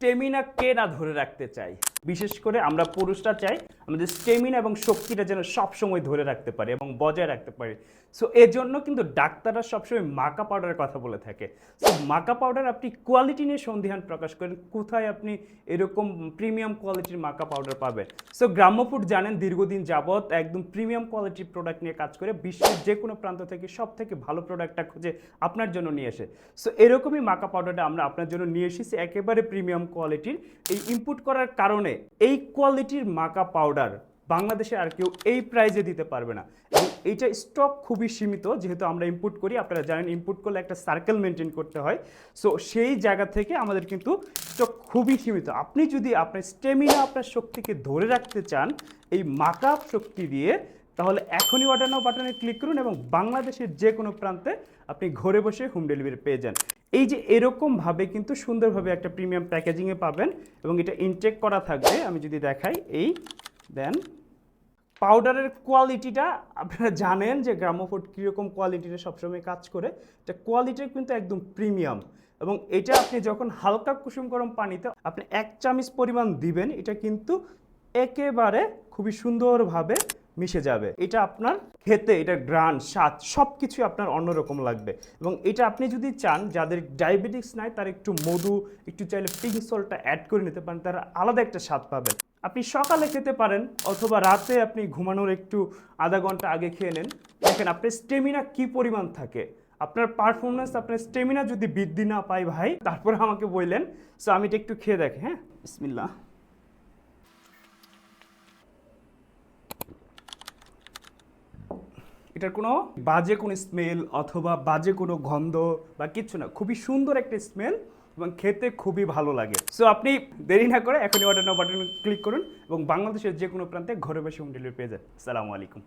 Stamina কে না ধরে রাখতে চাই। বিশেষ করে আমরা পুরুষরা চাই আমাদের স্টেমিনা এবং শক্তিটা যেন সবসময় ধরে রাখতে পারে এবং বজায় রাখতে পারি। সো এজন্য কিন্তু ডাক্তাররা সবসময় মাকা পাউডারের কথা বলে থাকে। সো মাকা পাউডার আপনি কোয়ালিটি নিয়ে সন্ধিহান প্রকাশ করেন, কোথায় আপনি এরকম প্রিমিয়াম কোয়ালিটির মাকা পাউডার পাবেন। সো গ্রাম্যফুড জানেন, দীর্ঘদিন যাবৎ একদম প্রিমিয়াম কোয়ালিটির প্রোডাক্ট নিয়ে কাজ করে বিশ্বের যে কোনো প্রান্ত থেকে সব থেকে ভালো প্রোডাক্টটা খুঁজে আপনার জন্য নিয়ে আসে। সো এরকমই মাকা পাউডারটা আমরা আপনার জন্য নিয়ে এসেছি। একেবারে প্রিমিয়াম কোয়ালিটির এই ইনপুট করার কারণে এই কোয়ালিটির মাকা পাউডার বাংলাদেশে আর কেউ এই প্রাইজে দিতে পারবে না। এবং এইটা স্টক খুবই সীমিত, যেহেতু আমরা ইনপুট করি, আপনারা জানেন ইনপুট করলে একটা সার্কেল মেনটেন করতে হয়। সো সেই জায়গা থেকে আমাদের কিন্তু স্টক খুবই সীমিত। আপনি যদি আপনার স্টেমিনা আপনার শক্তিকে ধরে রাখতে চান, এই মাকাপ শক্তি দিয়ে, তাহলে এখনই অর্ডার নাও বাটনে ক্লিক করুন এবং বাংলাদেশের যে কোনো প্রান্তে আপনি ঘরে বসে হোম ডেলিভারি পেয়ে যান। এই যে এরকমভাবে কিন্তু সুন্দরভাবে একটা প্রিমিয়াম প্যাকেজিংয়ে পাবেন এবং এটা ইনটেক করা থাকবে। আমি যদি দেখাই, এই দেন পাউডারের কোয়ালিটিটা আপনারা জানেন যে গ্রামোফোর্ড কীরকম কোয়ালিটিটা সবসময় কাজ করে এটা কোয়ালিটি কিন্তু একদম প্রিমিয়াম এবং এটা আপনি যখন হালকা কুসুম গরম পানিতে আপনি এক চামচ পরিমাণ দিবেন, এটা কিন্তু একেবারে খুবই সুন্দরভাবে মিশে যাবে। এটা আপনার খেতে এটা গ্রান স্বাদ সব কিছুই আপনার অন্যরকম লাগবে। এবং এটা আপনি যদি চান, যাদের ডায়াবেটিক্স নাই, তার একটু মধু, একটু চাইলে পিঙ্ক সল্টটা অ্যাড করে নিতে পারেন, তারা আলাদা একটা স্বাদ পাবেন। আপনি সকালে খেতে পারেন, অথবা রাতে আপনি ঘুমানোর একটু আধা ঘণ্টা আগে খেয়ে নেন। দেখেন, আপনার স্টেমিনা কি পরিমাণ থাকে? আপনার পারফরমেন্স আপনার স্টেমিনা যদি বৃদ্ধি না পায় ভাই, তারপরে আমাকে বললেন সো আমি এটা একটু খেয়ে দেখি হ্যাঁ? বিসমিল্লাহ। এটার কোনো বাজে কোনো স্মেল অথবা বাজে কোনো গন্ধ বা কিচ্ছু না, খুবই সুন্দর একটা স্মেল এবং খেতে খুবই ভালো লাগে। সো আপনি দেরি না করে এখনই অর্ডার নাও বাটন ক্লিক করুন এবং বাংলাদেশের যে কোনো প্রান্তে ঘরে বসে হোম ডেলিভারি পেয়ে যান। সালামু আলাইকুম।